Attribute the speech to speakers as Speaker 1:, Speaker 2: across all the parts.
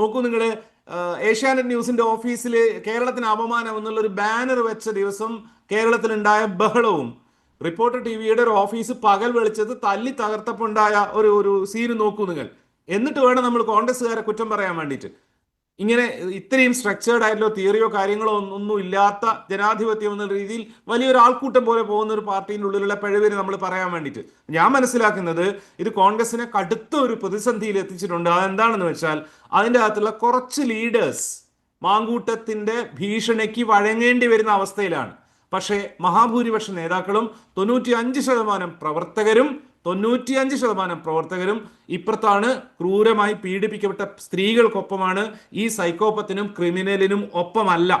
Speaker 1: നോക്കൂ നിങ്ങൾ ഏഷ്യാനെറ്റ് ന്യൂസിന്റെ ഓഫീസിൽ കേരളത്തിന് അപമാനം എന്നുള്ള ഒരു ബാനർ വെച്ച ദിവസം കേരളത്തിലുണ്ടായ ബഹളവും. റിപ്പോർട്ടർ ടി വിയുടെ ഒരു ഓഫീസ് പകൽ വെളിച്ചത് തല്ലി തകർത്തപ്പുണ്ടായ ഒരു ഒരു സീന് നോക്കൂ നിങ്ങൾ. എന്നിട്ട് വേണം നമ്മൾ കോൺഗ്രസ്സുകാരെ കുറ്റം പറയാൻ വേണ്ടിയിട്ട്. ഇങ്ങനെ ഇത്രയും സ്ട്രക്ചേർഡ് ആയിട്ടുള്ള തിയറിയോ കാര്യങ്ങളോ ഒന്നും ഇല്ലാത്ത ജനാധിപത്യം എന്ന രീതിയിൽ വലിയൊരു ആൾക്കൂട്ടം പോലെ പോകുന്ന ഒരു പാർട്ടിയുടെ ഉള്ളിലുള്ള പിഴവിന് നമ്മൾ പറയാൻ വേണ്ടിയിട്ട്. ഞാൻ മനസ്സിലാക്കുന്നത് ഇത് കോൺഗ്രസിനെ കടുത്ത ഒരു പ്രതിസന്ധിയിൽ എത്തിച്ചിട്ടുണ്ട്. അതെന്താണെന്ന് വെച്ചാൽ അതിന്റെ അകത്തുള്ള കുറച്ച് ലീഡേഴ്സ് മാങ്കൂട്ടത്തിന്റെ ഭീഷണിക്ക് വഴങ്ങേണ്ടി വരുന്ന അവസ്ഥയിലാണ്. പക്ഷേ മഹാഭൂരിപക്ഷ നേതാക്കളും തൊണ്ണൂറ്റി അഞ്ച് ശതമാനം പ്രവർത്തകരും തൊണ്ണൂറ്റിയഞ്ച് ശതമാനം പ്രവർത്തകരും ഇപ്പുറത്താണ് ക്രൂരമായി പീഡിപ്പിക്കപ്പെട്ട സ്ത്രീകൾക്കൊപ്പമാണ് ഈ സൈക്കോപ്പത്തിനും ക്രിമിനലിനും ഒപ്പമല്ല.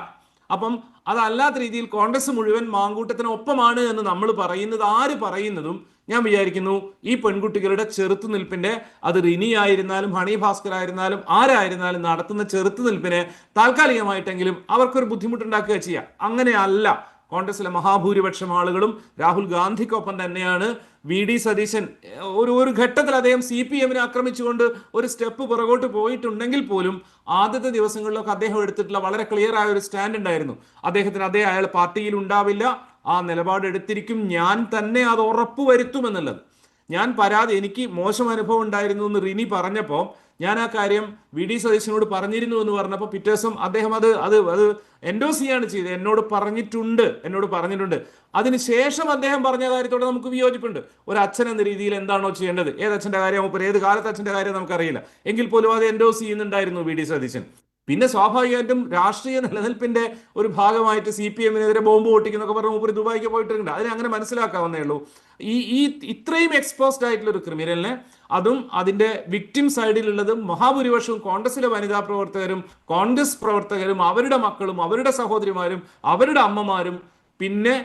Speaker 1: അപ്പം അതല്ലാത്ത രീതിയിൽ കോൺഗ്രസ് മുഴുവൻ മാങ്കൂട്ടത്തിന് ഒപ്പമാണ് എന്ന് നമ്മൾ പറയുന്നത് ആര് പറയുന്നതും ഞാൻ വിചാരിക്കുന്നു ഈ പെൺകുട്ടികളുടെ ചെറുത്തുനിൽപ്പിന്റെ അത് റിനി ആയിരുന്നാലും ഹണി ഭാസ്കർ ആയിരുന്നാലും ആരായിരുന്നാലും നടത്തുന്ന ചെറുത്തുനിൽപ്പിനെ താൽക്കാലികമായിട്ടെങ്കിലും അവർക്കൊരു ബുദ്ധിമുട്ടുണ്ടാക്കുക ചെയ്യുക അങ്ങനെയല്ല. കോൺഗ്രസിലെ മഹാഭൂരിപക്ഷം ആളുകളും രാഹുൽ ഗാന്ധിക്കൊപ്പം തന്നെയാണ് വി ഡി സതീശൻ. ഒരു ഒരു ഘട്ടത്തിൽ അദ്ദേഹം സി പി എമ്മിനെ ആക്രമിച്ചുകൊണ്ട് ഒരു സ്റ്റെപ്പ് പുറകോട്ട് പോയിട്ടുണ്ടെങ്കിൽ പോലും ആദ്യത്തെ ദിവസങ്ങളിലൊക്കെ അദ്ദേഹം എടുത്തിട്ടുള്ള വളരെ ക്ലിയർ ആയ ഒരു സ്റ്റാൻഡ് ഉണ്ടായിരുന്നു. അദ്ദേഹത്തിന് അതേ അയാൾ പാർട്ടിയിൽ ഉണ്ടാവില്ല. ആ നിലപാട് എടുത്തിരിക്കും. ഞാൻ തന്നെ അത് ഉറപ്പുവരുത്തുമെന്നുള്ളത്. ഞാൻ പരാതി എനിക്ക് മോശം അനുഭവം ഉണ്ടായിരുന്നു എന്ന് റിനി പറഞ്ഞപ്പോൾ ഞാൻ ആ കാര്യം വി ഡി സതീശനോട് പറഞ്ഞിരുന്നു എന്ന് പറഞ്ഞപ്പോൾ പിറ്റേ അദ്ദേഹം അത് അത് അത് എൻഡോസ് ചെയ്യാണ് ചെയ്തത്. എന്നോട് പറഞ്ഞിട്ടുണ്ട് എന്നോട് പറഞ്ഞിട്ടുണ്ട്. അതിനുശേഷം അദ്ദേഹം പറഞ്ഞ കാര്യത്തോടെ നമുക്ക് വിയോജിപ്പുണ്ട്. ഒരു അച്ഛൻ എന്ന രീതിയിൽ എന്താണോ ചെയ്യേണ്ടത്? ഏത് അച്ഛന്റെ കാര്യം ഏത് കാലത്ത് അച്ഛന്റെ കാര്യം നമുക്കറിയില്ല. എങ്കിൽ പോലും അത് എൻഡോസ് ചെയ്യുന്നുണ്ടായിരുന്നു വി ഡി സതീശൻ. പിന്നെ സ്വാഭാവികമായിട്ടും രാഷ്ട്രീയ നിലനിൽപ്പിന്റെ ഒരു ഭാഗമായിട്ട് സി പി എമ്മിനെതിരെ ബോംബ് പൊട്ടിക്കുന്നൊക്കെ പറഞ്ഞ് മൂപ്പര് ദുബായിക്ക് പോയിട്ടുണ്ട് അതിനെ അങ്ങനെ മനസ്സിലാക്കാവുന്നേ ഉള്ളൂ. ഈ ഈ ഇത്രയും എക്സ്പോസ്ഡ് ആയിട്ടുള്ള ഒരു ക്രിമിനലിനെ അതും അതിന്റെ വിക്ടിം സൈഡിലുള്ളതും മഹാഭൂരിപക്ഷവും കോൺഗ്രസിലെ വനിതാ പ്രവർത്തകരും കോൺഗ്രസ് പ്രവർത്തകരും അവരുടെ മക്കളും അവരുടെ സഹോദരിമാരും അവരുടെ അമ്മമാരും പിന്നെ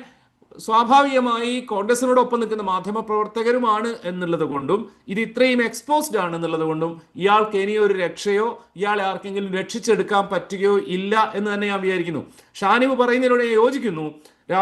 Speaker 1: സ്വാഭാവികമായി കോൺഗ്രസിനോടൊപ്പം നിൽക്കുന്ന മാധ്യമ പ്രവർത്തകരുമാണ് എന്നുള്ളത് കൊണ്ടും ഇത് ഇത്രയും എക്സ്പോസ്ഡ് ആണ് എന്നുള്ളത് കൊണ്ടും ഇയാൾക്ക് ഇനി ഒരു രക്ഷയോ ഇയാളെ ആർക്കെങ്കിലും രക്ഷിച്ചെടുക്കാൻ പറ്റുകയോ ഇല്ല എന്ന് തന്നെ ഞാൻ വിചാരിക്കുന്നു. ഷാനിബ് പറയുന്നതിനോട് യോജിക്കുന്നു.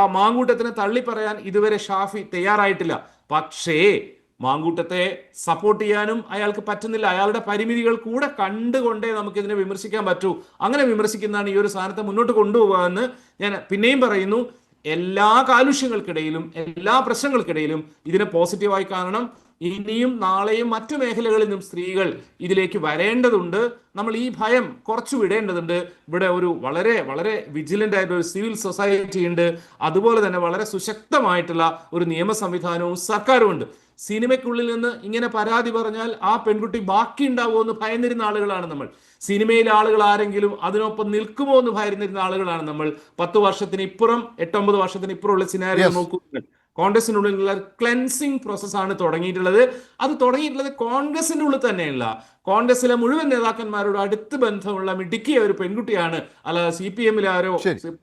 Speaker 1: മാങ്കൂട്ടത്തിനെ തള്ളി പറയാൻ ഇതുവരെ ഷാഫി തയ്യാറായിട്ടില്ല. പക്ഷേ മാങ്കൂട്ടത്തെ സപ്പോർട്ട് ചെയ്യാനും അയാൾക്ക് പറ്റുന്നില്ല. അയാളുടെ പരിമിതികൾ കൂടെ കണ്ടുകൊണ്ടേ നമുക്കിതിനെ വിമർശിക്കാൻ പറ്റൂ. അങ്ങനെ വിമർശിക്കുന്നതാണ് ഈ ഒരു സാധനത്തെ മുന്നോട്ട് കൊണ്ടുപോകാമെന്ന് ഞാൻ പിന്നെയും പറയുന്നു. എല്ലാ കാലുഷ്യങ്ങൾക്കിടയിലും എല്ലാ പ്രശ്നങ്ങൾക്കിടയിലും ഇതിനെ പോസിറ്റീവായി കാണണം. ഇനിയും നാളെയും മറ്റു മേഖലകളിൽ നിന്നും സ്ത്രീകൾ ഇതിലേക്ക് വരേണ്ടതുണ്ട്. നമ്മൾ ഈ ഭയം കുറച്ചു വിടേണ്ടതുണ്ട്. ഇവിടെ ഒരു വളരെ വളരെ വിജിലന്റ് ആയിട്ടുള്ള ഒരു സിവിൽ സൊസൈറ്റി ഉണ്ട്. അതുപോലെ തന്നെ വളരെ സുശക്തമായിട്ടുള്ള ഒരു നിയമ സംവിധാനവും സർക്കാരും ഉണ്ട്. സിനിമയ്ക്കുള്ളിൽ നിന്ന് ഇങ്ങനെ പരാതി പറഞ്ഞാൽ ആ പെൺകുട്ടി ബാക്കി ഉണ്ടാവുമോ എന്ന് ഭയന്നിരുന്ന ആളുകളാണ് നമ്മൾ. സിനിമയിലെ ആളുകൾ ആരെങ്കിലും അതിനൊപ്പം നിൽക്കുമോ എന്ന് ഭയന്നിരുന്ന ആളുകളാണ് നമ്മൾ. പത്ത് വർഷത്തിന് ഇപ്പുറം എട്ടൊമ്പത് വർഷത്തിന് ഇപ്പുറമുള്ള സിനാരിയോ
Speaker 2: Yes.
Speaker 1: കോൺഗ്രസിനുള്ളിലുള്ള ക്ലെൻസിങ് പ്രോസസ്സാണ് തുടങ്ങിയിട്ടുള്ളത്. അത് തുടങ്ങിയിട്ടുള്ളത് കോൺഗ്രസിന്റെ ഉള്ളിൽ തന്നെയല്ല. കോൺഗ്രസിലെ മുഴുവൻ നേതാക്കന്മാരോട് അടുത്ത് ബന്ധമുള്ള മിടുക്കിയ ഒരു പെൺകുട്ടിയാണ്. അല്ലാതെ സി പി എമ്മിൽ ആരോ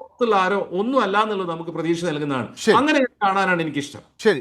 Speaker 1: പുറത്തുള്ള ആരോ ഒന്നും അല്ല എന്നുള്ളത് നമുക്ക് പ്രതീക്ഷ നൽകുന്നതാണ്. അങ്ങനെ കാണാനാണ് എനിക്കിഷ്ടം.
Speaker 2: ശരി.